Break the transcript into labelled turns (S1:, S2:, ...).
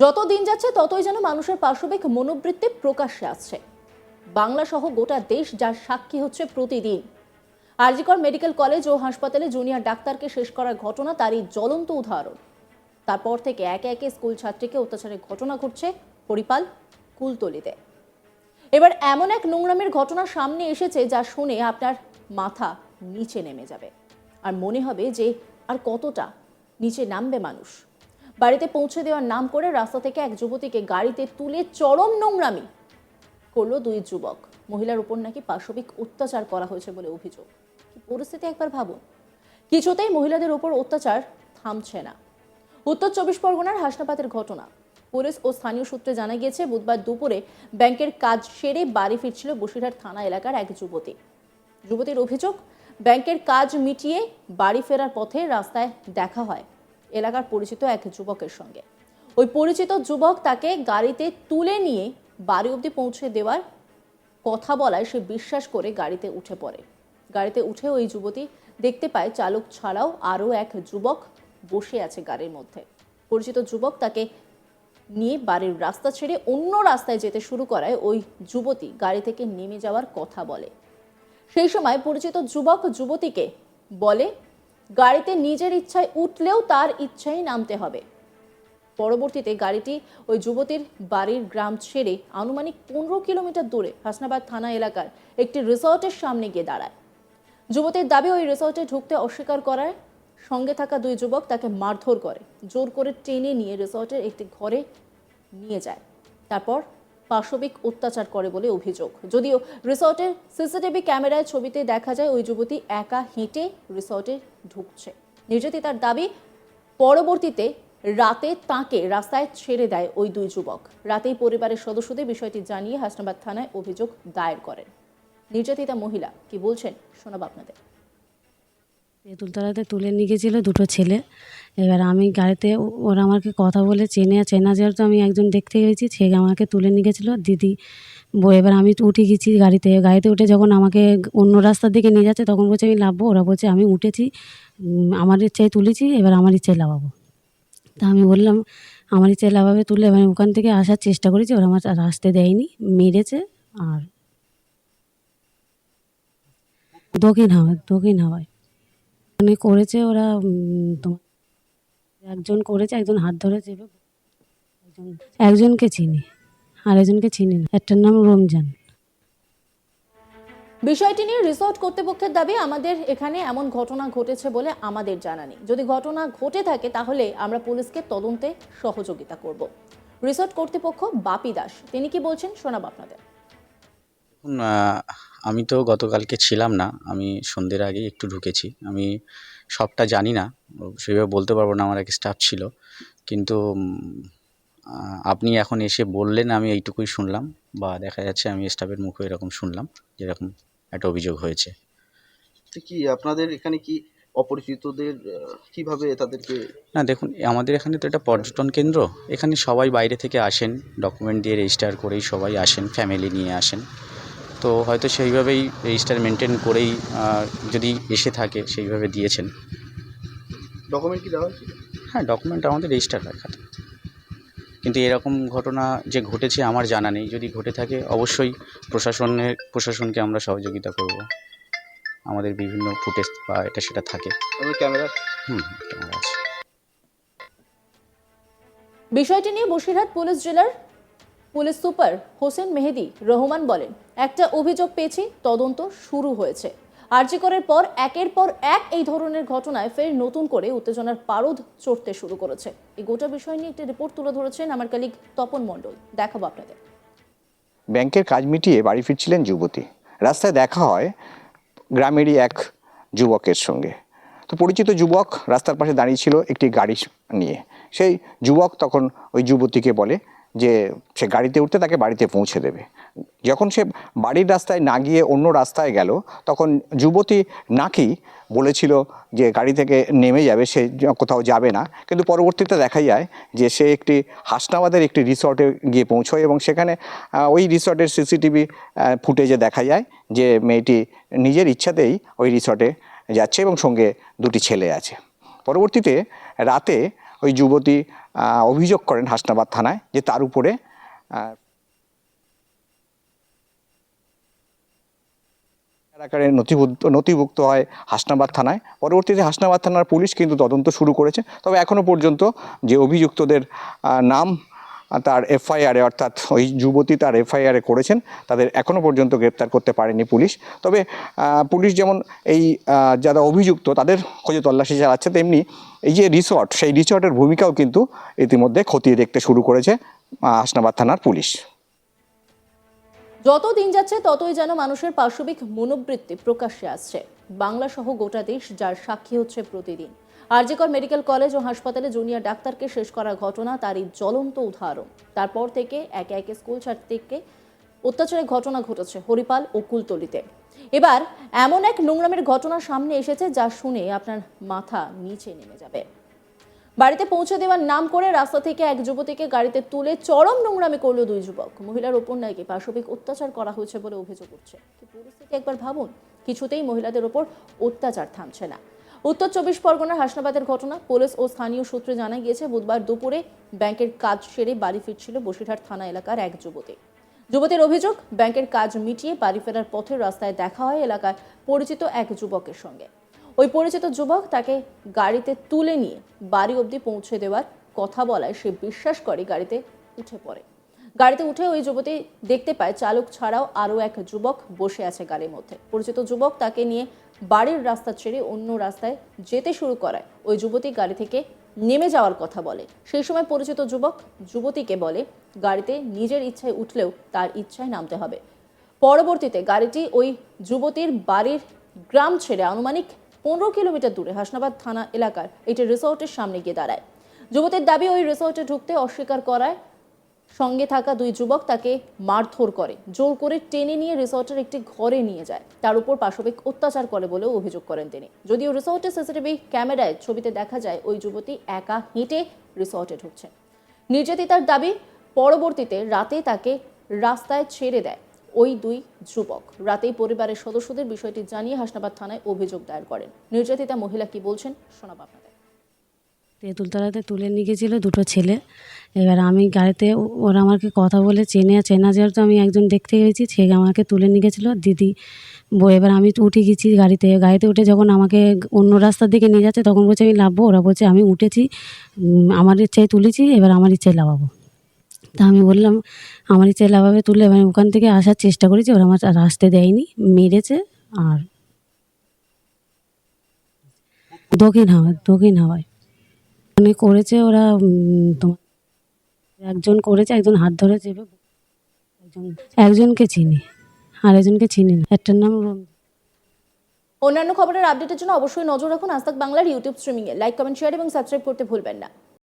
S1: যত দিন যাচ্ছে, ততই যেন মানুষের পাশবিক মনোবৃত্তি প্রকাশ্যে আসছে। বাংলা সহ গোটা দেশ যার সাক্ষী হচ্ছে প্রতিদিন। আরজিকর মেডিকেল কলেজ ও হাসপাতালে জুনিয়র ডাক্তারকে শেষ করার ঘটনা তারই জ্বলন্ত উদাহরণ। তারপর থেকে একে একে স্কুল ছাত্রীকে অত্যাচারের ঘটনা ঘটছে পরিপাল কুলতলিতে। এবার এমন এক নোংরামের ঘটনা সামনে এসেছে যা শুনে আপনার মাথা নিচে নেমে যাবে। আর মনে হবে যে আর কতটা নিচে নামবে মানুষ। বাড়িতে পৌঁছে দেওয়ার নাম করে রাস্তা থেকে এক যুবতীকে গাড়িতে তুলে চরম নোংরামি করল দুই যুবক। মহিলার উপর নাকি পাশবিক অত্যাচার করা হয়েছে বলে অভিযোগ। পরিস্থিতি একবার ভাবুন। কিছুতেই মহিলাদের উপর অত্যাচার থামছে না। উত্তর চব্বিশ পরগনার হাসনাবাদের ঘটনা। পুলিশ ও স্থানীয় সূত্রে জানা গিয়েছে, বুধবার দুপুরে ব্যাংকের কাজ সেরে বাড়ি ফিরছিল বসিরহাট থানা এলাকার এক যুবতী। যুবতীর অভিযোগ, ব্যাংকের কাজ মিটিয়ে বাড়ি ফেরার পথে রাস্তায় দেখা হয়। এলাকার পরিচিত এক যুবকের সঙ্গে। ওই পরিচিত যুবক তাকে গাড়িতে তুলে নিয়ে বাড়ি অবধি পৌঁছে দেওয়ার কথা বলায় সে বিশ্বাস করে গাড়িতে উঠে পড়ে। গাড়িতে উঠে ওই যুবতী দেখতে পায় চালক ছাড়াও আরও এক যুবক বসে আছে গাড়ির মধ্যে। পরিচিত যুবক তাকে নিয়ে বাড়ির রাস্তা ছেড়ে অন্য রাস্তায় যেতে শুরু করায় ওই যুবতী গাড়ি থেকে নেমে যাওয়ার কথা বলে। সেই সময় পরিচিত যুবক যুবতীকে বলে গাড়িতে নিজের ইচ্ছায় উঠলেও তার ইচ্ছায় নামতে হবে। পরবর্তীতে গাড়িটি ওই যুবতীর বাড়ির গ্রাম ছেড়ে আনুমানিক পনেরো কিলোমিটার দূরে হাসনাবাদ থানা এলাকার একটি রিসর্টের সামনে গিয়ে দাঁড়ায়। যুবতীর দাবি, ওই রিসর্টে ঢুকতে অস্বীকার করায় সঙ্গে থাকা দুই যুবক তাকে মারধর করে, জোর করে টেনে নিয়ে রিসর্টের একটি ঘরে নিয়ে যায়। তারপর পাশবিক অত্যাচার করে বলে অভিযোগ। যদিও রিসর্টের সিসিটিভি ক্যামেরায় ছবিতে দেখা যায় ওই যুবতী একা হেঁটে রিসর্টে ঢুকছে। নির্যাতিতার দাবি, পরবর্তীতে রাতে তাকে রাস্তায় ছেড়ে দেয় ওই দুই যুবক। রাতেই পরিবারের সদস্যদের বিষয়টি জানিয়ে হাসনাবাদ থানায় অভিযোগ দায়ের করেন। নির্যাতিতা মহিলা, কি বলছেন শোনাব আপনাদের।
S2: তেঁতুলতলাতে তুলে নিয়ে গেছিল দুটো ছেলে। এবার আমি গাড়িতে ওরা আমাকে কথা বলে চেনে, চেনা যেহেতু আমি একজন দেখতে গেছি, সে আমাকে তুলে নিয়ে গেছিল। দিদি এবার আমি উঠে গেছি গাড়িতে। গাড়িতে উঠে যখন আমাকে অন্য রাস্তার দিকে নিয়ে যাচ্ছে, তখন বলছে আমি লাভবো ওরা বলছে আমি উঠেছি আমার ইচ্ছায় তুলেছি, এবার আমার ইচ্ছায় লাভাবো তা আমি বললাম, আমার ইচ্ছায় লাভাবে তুলে এবার ওখান থেকে আসার চেষ্টা করেছি ওরা আমার আসতে দেয়নি, মেরেছে আর দক্ষিণ হাওয়া দক্ষিণ হাওয়ায়। মানে করেছে ওরা তোমার একজন করেছে, একজন হাত ধরে একজন, একজনকে চিনি আর একজনকে চিনি না। একটার নাম রমজান।
S1: বিষয়টি নিয়ে রিসর্ট কর্তৃপক্ষের দাবি, আমাদের এখানে এমন ঘটনা ঘটেছে বলে আমাদের জানা নেই। যদি ঘটনা ঘটে থাকে, তাহলে আমরা পুলিশকে তদন্তে সহযোগিতা করব। রিসর্ট কর্তৃপক্ষ বাপি দাস, তিনি কি বলছেন শোনাব আপনাদের।
S3: আমি তো গতকালকে ছিলাম না আমি সন্ধ্যের আগে একটু ঢুকেছি। আমি সবটা জানি না সেভাবে বলতে পারব না আমার এক স্টাফ ছিল। কিন্তু আপনি এখন এসে বললেন আমি এইটুকুই শুনলাম বা দেখা যাচ্ছে আমি স্টাফের মুখে এরকম শুনলাম যেরকম একটা অভিযোগ হয়েছে।
S4: তো কি আপনাদের এখানে কি অপরিচিতদের কীভাবে তাদেরকে
S3: না দেখুন আমাদের এখানে তো এটা পর্যটন কেন্দ্র। এখানে সবাই বাইরে থেকে আসেন ডকুমেন্ট দিয়ে রেজিস্টার করেই সবাই আসেন ফ্যামিলি নিয়ে আসেন। তো হয়তো সেইভাবেই রেজিস্টার মেনটেন করেই যদি এসে থাকে সেইভাবে দিয়েছেন।
S4: ডকুমেন্ট কি দেওয়া হয়েছিল?
S3: হ্যাঁ ডকুমেন্ট আমাদের রেজিস্টার হয় খাতে। কিন্তু এরকম ঘটনা যে ঘটেছে আমার জানা নেই। যদি ঘটে থাকে অবশ্যই প্রশাসনের প্রশাসনকে আমরা সহযোগিতা করব। আমাদের বিভিন্ন ফুটেজ বা এটা সেটা থাকে।
S4: ক্যামেরা?
S3: হুম হুম, ক্যামেরা আছে।
S1: বিষয়টি নিয়ে বসিরহাট পুলিশ জেলার পুলিশ সুপার হোসেন মেহেদি রহমান বলেন, একটা অভিযোগ পেয়েছি, তদন্ত শুরু হয়েছে। আর্যিকরের পর, একের পর এক এই ধরনের ঘটনায় ফের নতুন করে উত্তেজনার পারদ চড়তে শুরু করেছে। এই গোটা বিষয় নিয়ে একটি রিপোর্ট তুলে ধরেছেন আমার কালিক তপন মণ্ডল। দেখাবো আপনাদের।
S5: ব্যাংকের কাজ মিটিয়ে বাড়ি ফিরছিলেন যুবতী। রাস্তায় দেখা হয় গ্রামেরই এক যুবকের সঙ্গে। তো পরিচিত যুবক রাস্তার পাশে দাঁড়িয়ে ছিল একটি গাড়ি নিয়ে। সেই যুবক তখন ওই যুবতীকে বলে যে সে গাড়িতে উঠতে তাকে বাড়িতে পৌঁছে দেবে। যখন সে বাড়ির রাস্তায় না গিয়ে অন্য রাস্তায় গেল, তখন যুবতী নাকি বলেছিল যে গাড়ি থেকে নেমে যাবে, সে কোথাও যাবে না। কিন্তু পরবর্তীতে দেখা যায় যে সে একটি হাসনাবাদের একটি রিসর্টে গিয়ে পৌঁছয় এবং সেখানে ওই রিসর্টের সিসিটিভি ফুটেজে দেখা যায় যে মেয়েটি নিজের ইচ্ছাতেই ওই রিসর্টে যাচ্ছে এবং সঙ্গে দুটি ছেলে আছে। পরবর্তীতে রাতে ওই যুবতী অভিযোগ করেন হাসনাবাদ থানায় যে তার উপরে আকারে নথিভুক্ত নথিভুক্ত হয় হাসনাবাদ থানায়। পরবর্তীতে হাসনাবাদ থানার পুলিশ কিন্তু তদন্ত শুরু করেছে। তবে এখনও পর্যন্ত যে অভিযুক্তদের নাম তার এফআইআরে, অর্থাৎ ওই যুবতী তার এফআইআরে করেছেন। তাদের এখনও পর্যন্ত গ্রেপ্তার করতে পারেনি পুলিশ। তবে পুলিশ যেমন এই যারা অভিযুক্ত, তাদের খোঁজে তল্লাশি চালাচ্ছে, তেমনি এই যে রিসর্ট, সেই রিসর্টের ভূমিকাও কিন্তু ইতিমধ্যে খতিয়ে দেখতে শুরু করেছে হাসনাবাদ থানার পুলিশ।
S1: যত দিন যাচ্ছে, ততই যেন মানুষের পাশবিক মনোবৃত্তি প্রকাশ্যে আসছে। বাংলা সহ গোটা দেশ যার সাক্ষী হচ্ছে প্রতিদিন। আরজিকর মেডিকেল কলেজ ও হাসপাতালে জুনিয়র ডাক্তারকে শেষ করার ঘটনা তারই জ্বলন্ত উদাহরণ। তারপর থেকে একে একে স্কুল ছাত্রীকে অত্যাচারের ঘটনা ঘটেছে হরিপাল ও কুলতলিতে। এবার এমন এক নোংরামের ঘটনা সামনে এসেছে যা শুনে আপনার মাথা নিচে নেমে যাবে। বাড়িতে পৌঁছে দেওয়ার নাম করে রাস্তা থেকে এক যুবতীকে গাড়িতে তুলে চরম নোংরামি করল দুই যুবক। মহিলার ওপর নাকি পাশবিক অত্যাচার করা হয়েছে বলে অভিযোগ উঠছে। পরিস্থিতি একবার ভাবুন, কিছুতেই মহিলাদের ওপর অত্যাচার থামছে না। উত্তর চব্বিশ পরগনার হাসনাবাদের ঘটনা পুলিশ ও স্থানীয় সূত্রে জানা গিয়েছে, বুধবার দুপুরে ব্যাংকের কাজ সেরে বাড়ি ফিরছিল বসিরহাট থানা এলাকার এক যুবতী। যুবতীর অভিযোগ, ব্যাংকের কাজ মিটিয়ে বাড়ি ফেরার পথে রাস্তায় দেখা হয় এলাকায় পরিচিত এক যুবকের সঙ্গে। ওই পরিচিত যুবক তাকে গাড়িতে তুলে নিয়ে বাড়ি অবধি পৌঁছে দেওয়ার কথা বলায় সে বিশ্বাস করে গাড়িতে উঠে পড়ে। গাড়িতে উঠে ওই যুবতী দেখতে পায়, চালক ছাড়াও আরও এক যুবক বসে আছে গাড়ির মধ্যে। পরিচিত যুবক তাকে নিয়ে বাড়ির রাস্তা ছেড়ে অন্য রাস্তায় যেতে শুরু করায়। ওই যুবতী গাড়ি থেকে নেমে যাওয়ার কথা বলে। সেই সময় পরিচিত যুবক যুবতীকে বলে, গাড়িতে নিজের ইচ্ছায় উঠলেও তার ইচ্ছায় নামতে হবে। পরবর্তীতে গাড়িটি ওই যুবতীর বাড়ির গ্রাম ছেড়ে আনুমানিক পনেরো কিলোমিটার দূরে হাসনাবাদ থানা এলাকার একটি রিসোর্টের সামনে গিয়ে দাঁড়ায়। যুবতীর দাবি, ওই রিসোর্টে ঢুকতে অস্বীকার করায় সঙ্গে থাকা দুই যুবক তাকে মারধর করে, জোর করে টেনে নিয়ে রিসর্টের একটি ঘরে নিয়ে যায়। তার উপর পাশবিক অত্যাচার করে বলেও অভিযোগ করেন তিনি। যদিও রিসর্টের সিসিটিভি ক্যামেরায় ছবিতে দেখা যায়, ওই যুবতী একা হেঁটে রিসর্টে ঢুকছেন নির্যাতিতার দাবি পরবর্তীতে রাতে তাকে রাস্তায় ছেড়ে দেয় ওই দুই যুবক। রাতেই পরিবারের সদস্যদের বিষয়টি জানিয়ে হাসনাবাদ থানায় অভিযোগ দায়ের করেন। নির্যাতিতা মহিলা কি বলছেন, শোনাব আপনাদের।
S2: তেঁতুলতলাতে তুলে নিয়ে গেছিল দুটো ছেলে। এবার আমি গাড়িতে ওরা আমাকে কথা বলে চেনে চেনা যেহেতু আমি একজন দেখতে গেছি সে আমাকে তুলে নিয়ে গেছিল। দিদি এবার আমি উঠে গেছি গাড়িতে। গাড়িতে উঠে যখন আমাকে অন্য রাস্তার দিকে নিয়ে যাচ্ছে, তখন বলছে, আমি লাভবো ওরা বলছে, আমি উঠেছি আমার ইচ্ছায় তুলেছি, এবার আমার ইচ্ছায় লাভাবো। তা আমি বললাম, আমার ইচ্ছায় লাভাবে তুলে এবার ওখান থেকে আসার চেষ্টা করেছি, ওরা আমার আসতে দেয়নি, মেরেছে আর দক্ষিণ হাওয়ায় দক্ষিণ হাওয়ায়। মানে করেছে, ওরা তোমার একজন করেছে, একজন হাত ধরে চেপে একজন, একজনকে চিনি আর একজনকে চিনি না। একটার নাম
S1: অন্যান্য খবরের আপডেটের জন্য অবশ্যই নজর রাখুন আজ বাংলার ইউটিউব স্ট্রিমিংয়ে লাইক কমেন্ট শেয়ার এবং সাবস্ক্রাইব করতে ভুলবেন না।